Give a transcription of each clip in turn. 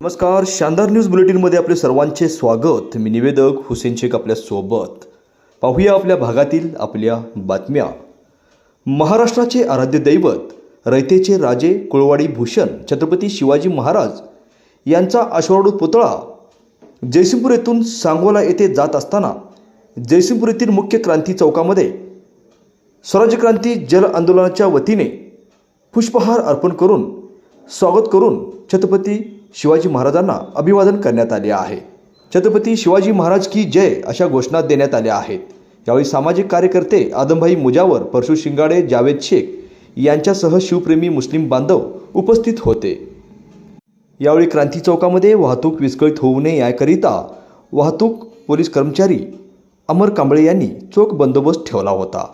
नमस्कार शानदार न्यूज बुलेटिनमध्ये आपले सर्वांचे स्वागत. मी निवेदक हुसेन शेख आपल्यासोबत. पाहूया आपल्या भागातील आपल्या बातम्या. महाराष्ट्राचे आराध्य दैवत रयतेचे राजे कुळवाडी भूषण छत्रपती शिवाजी महाराज यांचा अश्वारूढ पुतळा जयसिंगपूर येथून सांगोला येथे जात असताना जयसिंगपूर येथील मुख्य क्रांती चौकामध्ये स्वराज्य क्रांती जल आंदोलनाच्या वतीने पुष्पहार अर्पण करून स्वागत करून छत्रपती शिवाजी महाराजांना अभिवादन करण्यात आले आहे. छत्रपती शिवाजी महाराज की जय अशा घोषणा देण्यात आल्या आहेत. यावेळी सामाजिक कार्यकर्ते आदमभाई मुजावर परशु शिंगाडे जावेद शेख यांच्यासह शिवप्रेमी मुस्लिम बांधव उपस्थित होते. यावेळी क्रांती चौकामध्ये वाहतूक विस्कळीत होऊ नये याकरिता वाहतूक पोलीस कर्मचारी अमर कांबळे यांनी चोख बंदोबस्त ठेवला होता.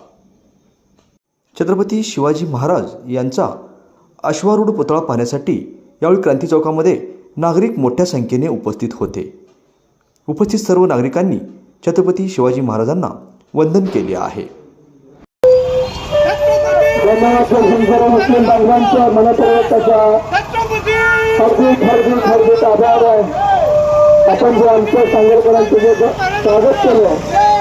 छत्रपती शिवाजी महाराज यांचा अश्वारूढ पुतळा पाहण्यासाठी यावेळी क्रांती चौकामध्ये नागरिक मोठ्या संख्येने उपस्थित होते. उपस्थित सर्व नागरिकांनी छत्रपती शिवाजी महाराजांना वंदन केले आहे. आहे आपण जे आमच्या सांगरकरांचे जे स्वागत केलं